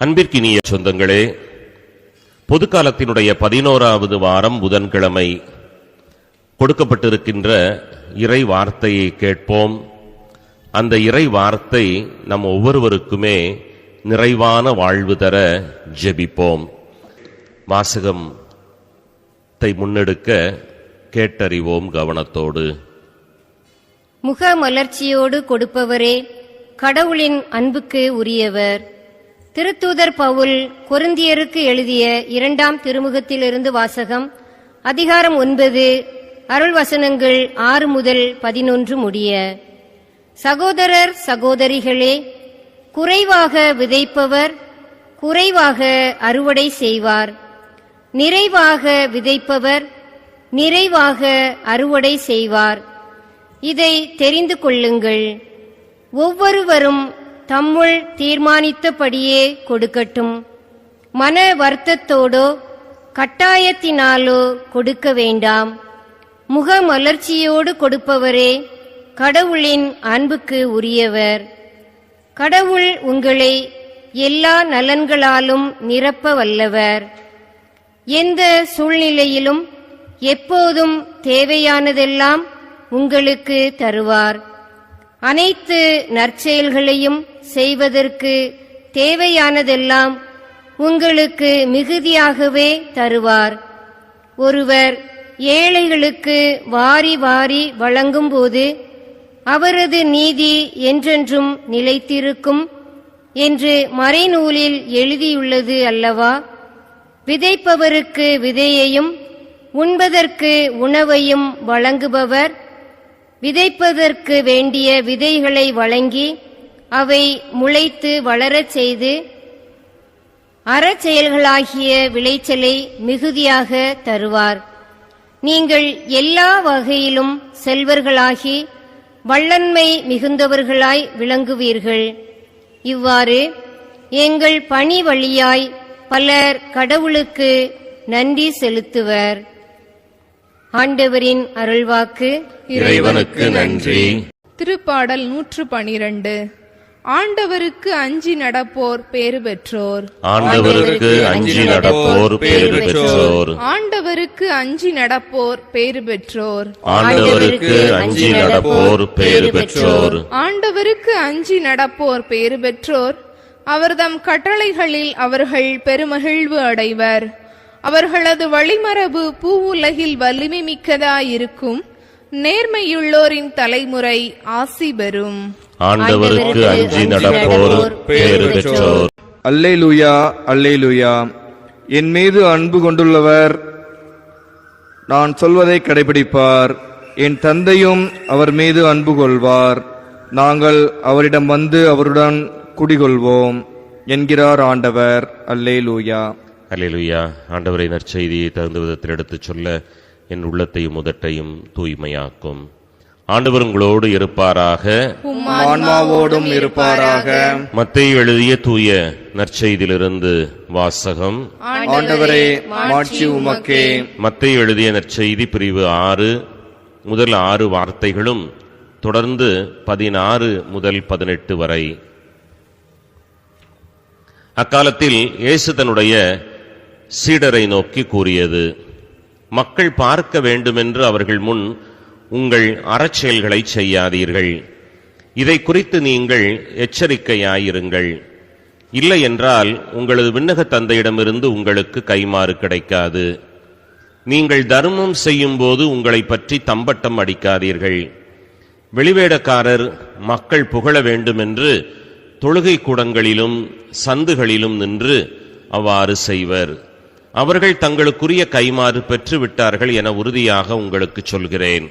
அன்பிற்கினிய சொந்தங்களே பொதுக்காலத்தினுடைய பதினோராவது வாரம் புதன்கிழமை கொடுக்கப்பட்டிருக்கின்ற இறை வார்த்தையை கேட்போம். அந்த இறை வார்த்தை நம் ஒவ்வொருவருக்குமே நிறைவான வாழ்வு தர ஜெபிப்போம். வாசகம் தை முன்னெடுக்க கேட்டறிவோம் கவனத்தோடு. முக மலர்ச்சியோடு கொடுப்பவரே கடவுளின் அன்புக்கு உரியவர். திருத்தூதர் பவுல் கொருந்தியருக்கு எழுதிய இரண்டாம் திருமுகத்திலிருந்து வாசகம் அதிகாரம் ஒன்பது அருள் வசனங்கள் ஆறு முதல் பதினொன்று முடிய. சகோதரர் சகோதரிகளே குறைவாக விதைப்பவர் குறைவாக அறுவடை செய்வார். நிறைவாக விதைப்பவர் நிறைவாக அறுவடை செய்வார். இதை தெரிந்து கொள்ளுங்கள். ஒவ்வொருவரும் தம்முள் தீர்மானித்தபடியே கொடுக்கட்டும். மன வருத்தத்தோடோ கட்டாயத்தினாலோ கொடுக்க வேண்டாம். முகமலர்ச்சியோடு கொடுப்பவரே கடவுளின் அன்புக்கு உரியவர். கடவுள் உங்களை எல்லா நலன்களாலும் நிரப்ப வல்லவர். எந்த சூழ்நிலையிலும் எப்போதும் தேவையானதெல்லாம் உங்களுக்கு தருவார். அனைத்து நற்செயல்களையும் செய்வதற்கு தேவையானதெல்லாம் உங்களுக்கு மிகுதியாகவே தருவார். ஒருவர் ஏழைகளுக்கு வாரி வாரி வழங்கும்போது அவரது நீதி என்றென்றும் நிலைத்திருக்கும் என்று மறைநூலில் எழுதியுள்ளது அல்லவா? விதைப்பவருக்கு விதையையும் உண்பதற்கு உணவையும் வழங்குபவர் விதைப்பதற்கு வேண்டிய விதைகளை வழங்கி அவை முளைத்து வளரச் செய்து அறச்செயல்களாகிய விளைச்சலை மிகுதியாக தருவார். நீங்கள் எல்லா வகையிலும் செல்வர்களாகி வள்ளன்மை மிகுந்தவர்களாய் விளங்குவீர்கள். இவ்வாறு எங்கள் பணி வழியாய் பலர் கடவுளுக்கு நன்றி செலுத்துவர். ஆண்டவரின் அருள்வாக்கு. இறைவனுக்கு நன்றி. திருப்பாடல் நூற்று பனிரண்டு. ஆண்டவருக்கு அஞ்சி நடப்போர் பேறு பெற்றோர். ஆண்டவருக்கு அஞ்சி நடப்போர் பேறு பெற்றோர். ஆண்டவருக்கு அஞ்சி நடப்போர் பேறு பெற்றோர். ஆண்டவருக்கு அஞ்சி நடப்போர் பேறு பெற்றோர். ஆண்டவருக்கு அஞ்சி நடப்போர் பேறு பெற்றோர். அவர்தம் கட்டளைகளில் அவர்கள் பெருமகிழ்வு அடைவர். அவர்களது வழிமரபு பூவுலகில் வலிமை மிக்கதாயிருக்கும். நேர்மையுள்ளோரின் தலைமுறை ஆசி பெறும். ஆண்டவருக்கு அஞ்சி நடப்போர் பேறு பெற்றோர். அல்லேலூயா அல்லேலூயா. என் மீது அன்பு கொண்டுள்ளவர் நான் சொல்வதை கடைபிடிப்பார். என் தந்தையும் அவர் மீது அன்பு கொள்வார். நாங்கள் அவரிடம் வந்து அவருடன் குடிகொள்வோம் என்கிறார் ஆண்டவர். அல்லேலூயா. அல்லேலூயா. ஆண்டவரை நற்செய்தியை தகுந்த விதத்தில் எடுத்துச் சொல்ல என் உள்ளத்தையும் உதட்டையும் தூய்மையாக்கும். ஆண்டவர் உங்களோடு இருப்பாராக ஆன்மாவோடும் இருப்பாராக. மத்தேயு எழுதிய தூய நற்செய்தியிலிருந்து வாசகம். ஆண்டவரே மாட்சி உமக்கே. மத்தேயு எழுதிய நற்செய்தி பிரிவு ஆறு. முதல் ஆறு வார்த்தைகளும் தொடர்ந்து பதினாறு முதல் பதினெட்டு வரை. அக்காலத்தில் இயேசு தன்னுடைய சீடரை நோக்கி கூறியது மக்கள் பார்க்க வேண்டுமென்று அவர்கள் முன் உங்கள் அறச்செயல்களை செய்யாதீர்கள். இதை குறித்து நீங்கள் எச்சரிக்கையாயிருங்கள். இல்லை என்றால் உங்களது விண்ணக தந்தையிடமிருந்து உங்களுக்கு கைமாறு கிடைக்காது. நீங்கள் தர்மம் செய்யும்போது உங்களை பற்றி தம்பட்டம் அடிக்காதீர்கள். வெளிவேடக்காரர் மக்கள் புகழ வேண்டுமென்று தொழுகை கூடங்களிலும் சந்துகளிலும் நின்று அவ்வாறு செய்வர். அவர்கள் தங்களுக்குரிய கைமாறு பெற்று விட்டார்கள் என உறுதியாக உங்களுக்கு சொல்கிறேன்.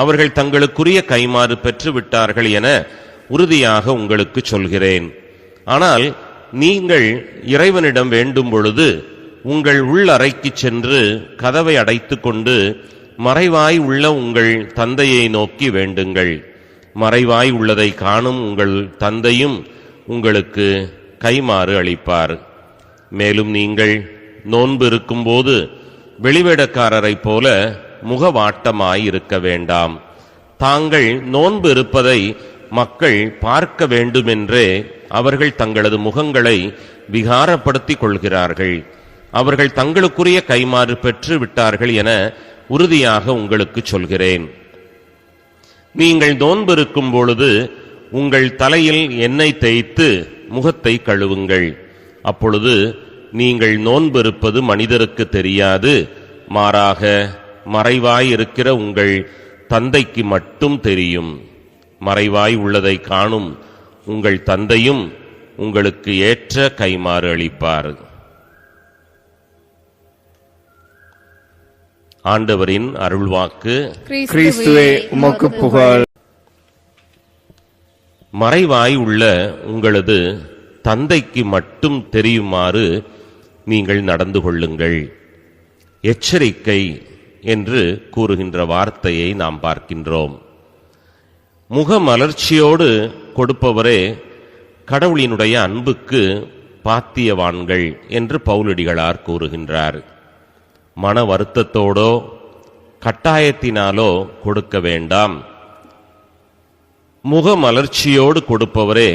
அவர்கள் தங்களுக்குரிய கைமாறு பெற்று விட்டார்கள் என உறுதியாக உங்களுக்கு சொல்கிறேன். ஆனால் நீங்கள் இறைவனிடம் வேண்டும் பொழுது உங்கள் உள்ளறைக்கு சென்று கதவை அடைத்து கொண்டு மறைவாய் உள்ள உங்கள் தந்தையை நோக்கி வேண்டுங்கள். மறைவாய் உள்ளதை காணும் உங்கள் தந்தையும் உங்களுக்கு கைமாறு அளிப்பார். மேலும் நீங்கள் நோன்பு இருக்கும்போது வெளிவேடக்காரரைப் போல முகவாட்டமாயிருக்க வேண்டாம் தாங்கள் நோன்பு இருப்பதை மக்கள் பார்க்க வேண்டுமென்றே அவர்கள் தங்களது முகங்களை விகாரப்படுத்திக் கொள்கிறார்கள். அவர்கள் தங்களுக்குரிய கைமாறு பெற்று விட்டார்கள் என உறுதியாக உங்களுக்கு சொல்கிறேன். நீங்கள் நோன்பு இருக்கும் பொழுது உங்கள் தலையில் எண்ணெய் தேய்த்து முகத்தை கழுவுங்கள். அப்பொழுது நீங்கள் நோன்பு இருப்பது மனிதருக்கு தெரியாது. மாறாக மறைவாய் இருக்கிற உங்கள் தந்தைக்கு மட்டும் தெரியும். மறைவாய் உள்ளதை காணும் உங்கள் தந்தையும் உங்களுக்கு ஏற்ற கைமாறு அளிப்பார். ஆண்டவரின் அருள்வாக்கு. கிறிஸ்துவே உமக்கு புகழ். மறைவாய் உள்ள உங்களது தந்தைக்கு மட்டும் தெரியுமாறு நீங்கள் நடந்து கொள்ளுங்கள். எச்சரிக்கை என்று கூறுகின்ற வார்த்தையை நாம் பார்க்கின்றோம். முகமலர்ச்சியோடு கொடுப்பவரே கடவுளினுடைய அன்புக்கு பாத்தியவான்கள் என்று பவுலடிகளார் கூறுகின்றார். மன வருத்தத்தோடோ கட்டாயத்தினாலோ கொடுக்க வேண்டாம். முகமலர்ச்சியோடு கொடுப்பவரே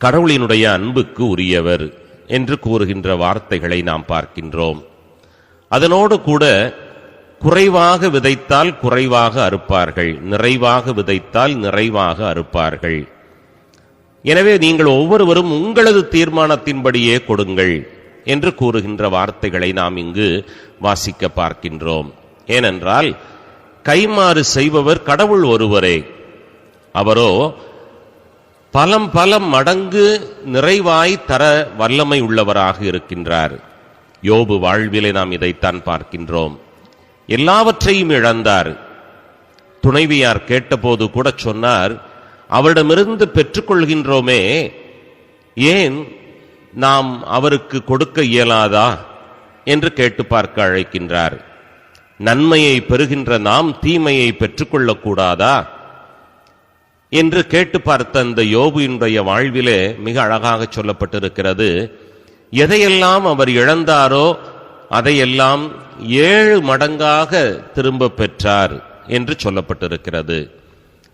கடவுளினுடைய அன்புக்கு உரியவர் என்று கூறுகின்ற வார்த்தைகளை நாம் பார்க்கின்றோம். அதனோடு கூட குறைவாக விதைத்தால் குறைவாக அறுப்பார்கள். நிறைவாக விதைத்தால் நிறைவாக அறுப்பார்கள். எனவே நீங்கள் ஒவ்வொருவரும் உங்களது தீர்மானத்தின்படியே கொடுங்கள் என்று கூறுகின்ற வார்த்தைகளை நாம் இங்கு வாசிக்க பார்க்கின்றோம். ஏனென்றால் கைமாறு செய்பவர் கடவுள் ஒருவரே. அவரோ பலம் பல மடங்கு நிறைவாய் தர வல்லமை உள்ளவராக இருக்கின்றார். யோபு வாழ்விலே நாம் இதைத்தான் பார்க்கின்றோம். எல்லாவற்றையும் இழந்தார். துணைவியார் கேட்டபோது கூட சொன்னார் அவரிடமிருந்து பெற்றுக்கொள்கின்றோமே ஏன் நாம் அவருக்கு கொடுக்க இயலாதா? என்று கேட்டு பார்க்க அழைக்கின்றார். நன்மையை பெறுகின்ற நாம் தீமையை பெற்றுக்கொள்ளக்கூடாதா? என்று கேட்டு பார்த்த அந்த யோபுவினுடைய வாழ்விலே மிக அழகாக சொல்லப்பட்டிருக்கிறது. எதையெல்லாம் அவர் இழந்தாரோ அதையெல்லாம் ஏழு மடங்காக திரும்ப பெற்றார் என்று சொல்லப்பட்டிருக்கிறது.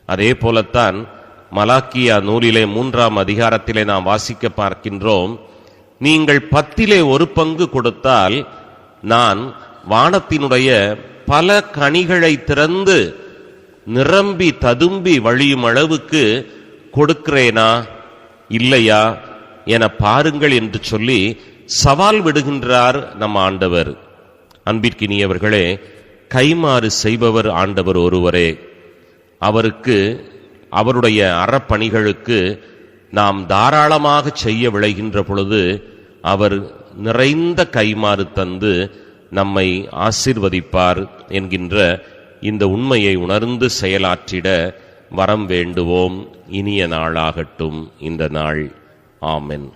அதே போலத்தான் மலாக்கியா நூலிலே மூன்றாம் அதிகாரத்திலே நாம் வாசிக்க பார்க்கின்றோம். நீங்கள் பத்திலே ஒரு பங்கு கொடுத்தால் நான் வானத்தினுடைய பல கனிகளை திறந்து நிரம்பி ததும்பி வழியும் அளவுக்கு கொடுக்கிறேனா? இல்லையா? என பாருங்கள் என்று சொல்லி சவால் விடுகின்றார் நம் ஆண்டவர். அன்பிற்கினியவர்களே கைமாறு செய்பவர் ஆண்டவர் ஒருவரே. அவருக்கு அவருடைய அறப்பணிகளுக்கு நாம் தாராளமாக செய்ய விளைகின்ற பொழுது அவர் நிறைந்த கைமாறு தந்து நம்மை ஆசிர்வதிப்பார் என்கின்ற இந்த உண்மையை உணர்ந்து செயலாற்றிட வரம் வேண்டுவோம். இனிய நாளாகட்டும். இந்த நாள் ஆமென்